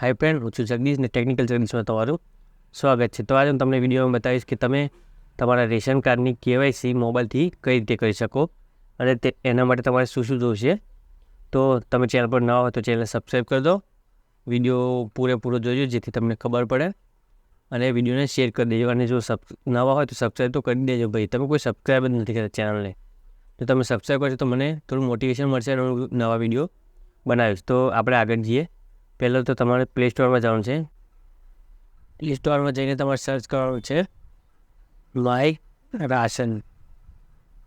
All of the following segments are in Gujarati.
હાઈ ફ્રેન્ડ હું છું જગદીશ ને ટેકનિકલ જગદીશમાં તમારું સ્વાગત છે. તો આજે હું તમને વિડીયોમાં બતાવીશ કે તમે તમારા રેશન કાર્ડની કેવાયસી મોબાઈલથી કઈ રીતે કરી શકો અને તે એના માટે તમારે શું શું જોઈશે. તો તમે ચેનલ પર ન હોય તો ચેનલ સબસ્ક્રાઈબ કરી દો. વીડિયો પૂરેપૂરો જોજો જેથી તમને ખબર પડે અને વિડીયોને શેર કરી દેજો. અને જો સબ નવા હોય તો સબસ્ક્રાઈબ તો કરી દેજો ભાઈ. તમે કોઈ સબસ્ક્રાઈબ જ નથી કરતા ચેનલને તો તમે સબસ્ક્રાઈબ કરશો તો મને થોડું મોટિવેશન મળશે અને હું નવા વીડિયો બનાવીશ. તો આપણે આગળ જઈએ. પહેલાં તો તમારે પ્લે સ્ટોરમાં જવાનું છે. પ્લે સ્ટોરમાં જઈને તમારે સર્ચ કરવાનું છે. માય રાશન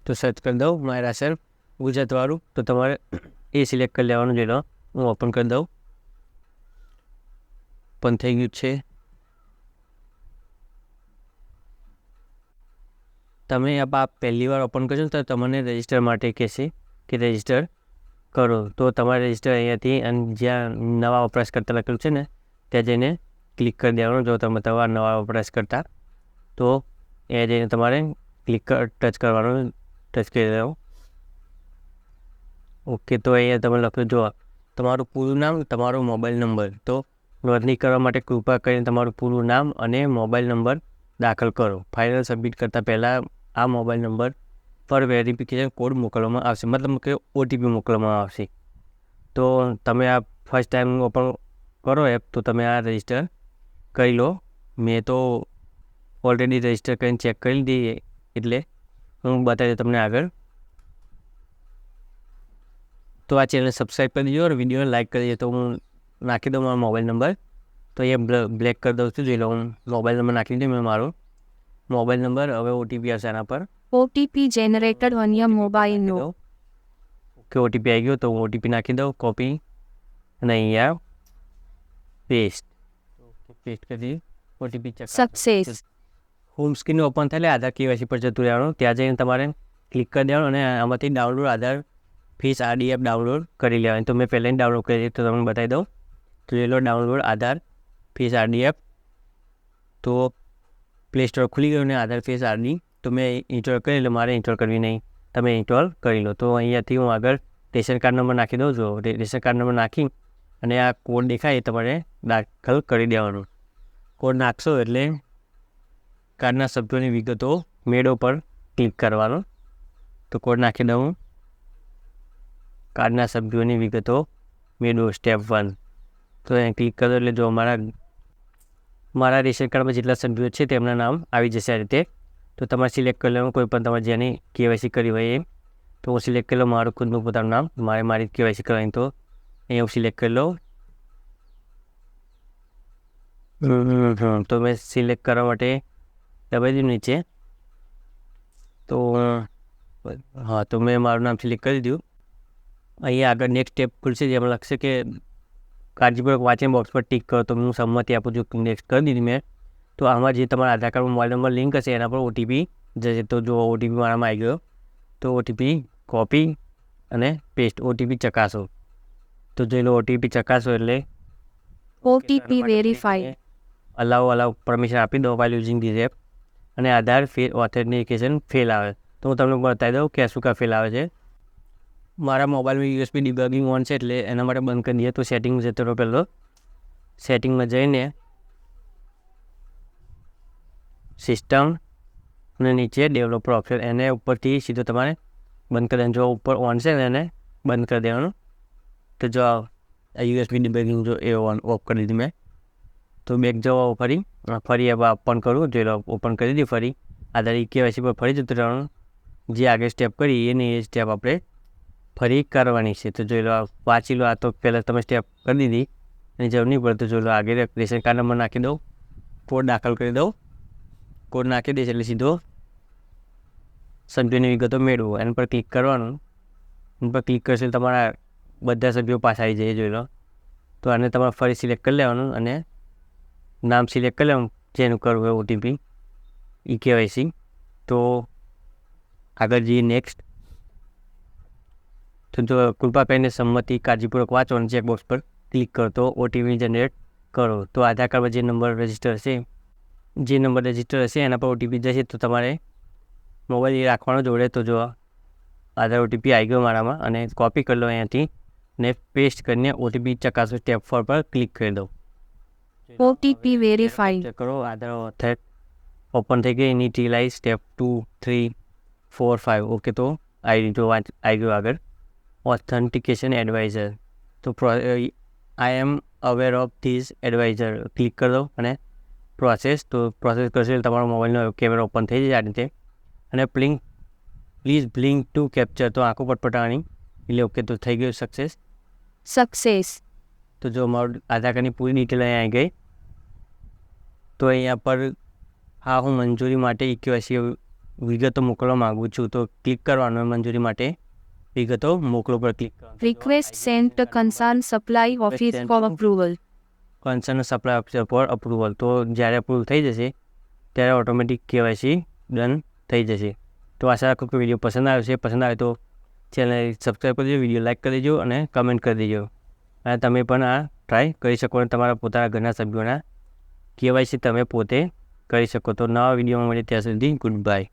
તો સર્ચ કરી દઉં માય રાશન ગુજરાતવાળું તો તમારે એ સિલેક્ટ કરી લેવાનું જેનો હું ઓપન કરી દઉં. પણ થઈ ગયું છે. તમે આ પહેલી વાર ઓપન કરશો તો તમને રજિસ્ટર માટે કહેશે કે રજિસ્ટર કરો. તો તમારે રજિસ્ટર અહીંયાથી અને જ્યાં નવા વપરાશકર્તા લખેલું છે ને, ત્યાં જઈને ક્લિક કરી દેવાનું. જો તમે તમારા નવા વપરાશકર્તા તો એ જઈને તમારે ક્લિક ટચ કરવાનું ટચ કરી દેવું ઓકે, તો અહીંયા તમે લખ્યું જો તમારું પૂરું નામ, તમારો મોબાઈલ નંબર. તો નોંધણી કરવા માટે કૃપા કરીને તમારું પૂરું નામ અને મોબાઈલ નંબર દાખલ કરો. ફાઇનલ સબમિટ કરતાં પહેલાં આ મોબાઈલ નંબર પર વેરિફિકેશન કોડ મોકલવામાં આવશે. મતલબ કે ઓટીપી મોકલવામાં આવશે. તો તમે આ ફર્સ્ટ ટાઈમ ઓપન કરો એપ તો તમે આ રજિસ્ટર કરી લો. મેં તો ઓલરેડી રજિસ્ટર કરીને ચેક કરી લીધી એટલે હું બતાવી દઉં તમને આગળ. તો આ ચેનલ સબસ્ક્રાઈબ કરી દીજો અને વિડીયોને લાઇક કરી દેજો. તો હું નાખી દઉં મારો મોબાઈલ નંબર તો એ બ્લેક કરી દઉં છું. જોઈ લો, હું મોબાઈલ નંબર નાખી દઉં મેં મારો. મોબાઈલ નંબર હવે ઓટીપી આવશે આના પર. OTP generated on your mobile no okay OTP આવી ગયો તો હું ઓટીપી નાખી દઉં કોપી અને અહીંયા પેસ્ટ ઓકે પેસ્ટ કરી દઈએ. OTP Success. Home screen open થાય એટલે આધાર કેવાયસી પર જતું રહેવાનું. ત્યાં જઈને તમારે ક્લિક કરી દેવાનું અને આમાંથી download Aadhaar face RD app download કરી લેવાની. તો મેં પહેલાં ડાઉનલોડ કરી તો તમને બતાવી દઉં. તો એ લો download Aadhaar face RD app તો પ્લે સ્ટોર ખુલી ગયું ને આધાર ફેસ આરની તો મેં ઇન્સ્ટોલ કરી એટલે મારે ઇન્સ્ટોલ કરવી નહીં. તમે ઇન્સ્ટોલ કરી લો. તો અહીંયાથી હું આગળ રેશન કાર્ડ નંબર નાખી દઉં છું. રેશન કાર્ડ નંબર નાખી અને આ કોડ દેખાય તમારે દાખલ કરી દેવાનો. કોડ નાખશો એટલે કાર્ડના સભ્યોની વિગતો મેળો પર ક્લિક કરવાનો. તો કોડ નાખી દઉં. કાર્ડના સભ્યોની વિગતો મેળો સ્ટેપ વન તો અહીં ક્લિક કરો એટલે જો મારા મારા રેશન કાર્ડમાં જેટલા સભ્યો છે તેમના નામ આવી જશે આ રીતે. તો તમારે સિલેક્ટ કરી લેવાનું, કોઈ પણ તમારે જેની કેવાયસી કરી હોય એ. તો હું સિલેક્ટ કરી લઉં, મારું ખુદનું પોતાનું નામ, મારે મારી કેવાયસી કરવાની. તો અહીંયા હું સિલેક્ટ કરી લઉં. તો મેં સિલેક્ટ કરવા માટે દબાઈ દીધું નીચે. તો, હા, તો મેં મારું નામ સિલેક્ટ કરી દીધું. અહીંયા આગળ નેક્સ્ટ સ્ટેપ ખુલશે, જેમાં લખશે કે કાળજીપૂર્વક વાંચીને બોક્સ પર ટીક કરો તો હું સંમતિ આપું છું નેક્સ્ટ કરી દીધી મેં. તો આમાં જે તમારા Aadhaar card mobile number link હશે એના પર ઓટીપી જશે. તો જો ઓટીપી મારામાં આવી ગયો તો ઓટીપી કોપી અને પેસ્ટ ઓટીપી ચકાસો. તો જો લો ઓટીપી ચકાસો એટલે OTP verify allow allow permission આપી દો વાઇલ યુઝિંગ ધીસ એપ અને આધાર ફેલ ઓથેન્ટિકેશન ફેલ આવે. તો હું તમને બતાવી દઉં કે શું કા ફેલ આવે છે. મારા મોબાઈલમાં યુએસબી ડિબગિંગ ઓન છે એટલે એના માટે બંધ કરી દઈએ. તો સેટિંગ જતો રહ્યો પહેલો. સેટિંગમાં જઈને સિસ્ટમ અને નીચે ડેવલપર ઓપ્શન એને ઉપરથી સીધો તમારે બંધ કરી જો ઉપર ઓન છે ને એને બંધ કરી દેવાનું. તો જો આ યુએસબી ડિબગિંગ જો એ ઓન ઓફ કરી દીધી મેં. તો બેક જવા ફરી ફરી હવે ઓપન કરું. લો ઓપન કરી દીધી ફરી. આધાર કેવાયસી પર ફરી જતું રહેવાનું. જે આગળ સ્ટેપ કરી, એની એ સ્ટેપ આપણે ફરી કરવાની છે. તો જોઈ લો વાંચી લો, આ તો પહેલાં તમે સ્ટેપ કરી દીધી. અને જરૂર નહીં પડે તો જોઈ લો, આગળ રેશન કાર્ડ નંબર નાખી દઉં. કોડ દાખલ કરી દઉં. કોડ નાખી દઈશ એટલે સીધો સભ્યોની વિગતો મેળવો. એના પર ક્લિક કરવાનું. એના પર ક્લિક કરશે તમારા બધા સભ્યો પાછા આવી જાય, જોઈ લો. તો આને તમારે ફરી સિલેક્ટ કરી લેવાનું અને નામ સિલેક્ટ કરી લેવાનું, જેનું કરવું હોય ઓટીપી ઈ કેવાયસી તો આગળ જઈએ નેક્સ્ટ તો જો કૃપા કરીને સંમતિ કાળજીપૂર્વક વાંચો અને ચેકબોક્સ પર ક્લિક કરો તો ઓટીપી જનરેટ કરો. તો આધાર કાર્ડમાં જે નંબર રજિસ્ટર હશે જે નંબર રજિસ્ટર હશે એના પર ઓટીપી જશે તો તમારે મોબાઈલ એ રાખવાનો જોડે તો જો આધાર ઓટીપી આવી ગયો મારામાં અને કોપી કરી લો અહીંયાથી ને પેસ્ટ કરીને ઓટીપી ચકાસો સ્ટેપ ફોર પર ક્લિક કરી દો. ઓટીપી. ચેક કરો આધાર ઓથર ઓપન થઈ ગઈ એની ટી લાઈ step two three four five okay તો આવી જો વાંચ આવી ગયો આગળ. ઓથેન્ટિકેશન એડવાઇઝર તો I am aware of this advisor click કરી દો અને પ્રોસેસ તો પ્રોસેસ કરશે એટલે તમારો મોબાઈલનો કેમેરા ઓપન થઈ જાય આ રીતે. અને blink please blink to capture તો આંખો પટપટાવાની એટલે ઓકે તો થઈ ગયું સક્સેસ સક્સેસ તો જો મારું આધાર કાર્ડની પૂરી ડિટેલ અહીંયા આવી ગઈ. તો અહીંયા પર હા હું મંજૂરી માટે ઇક્યુએસી વિગતો મોકલવા માગું છું. તો ક્લિક કરવાનું મંજૂરી માટે. વિગતો મોકલો પર click request Request sent concern supply office for approval. Concern supply officer for approval તો જ્યારે અપ્રુવલ થઈ જશે ત્યારે ઓટોમેટિક કેવાયસી ડન થઈ જશે. તો આશા રાખું કે વીડિયો પસંદ આવ્યો છે. પસંદ આવે તો ચેનલ સબસ્ક્રાઈબ કરી દેજો વીડિયો લાઇક કરી દેજો અને કમેન્ટ કરી દેજો. અને તમે પણ આ ટ્રાય કરી શકો અને તમારા પોતાના ઘરના સભ્યોના કેવાયસી તમે પોતે કરી શકો. તો નવા વિડીયોમાં મળે ત્યાં સુધી ગુડ બાય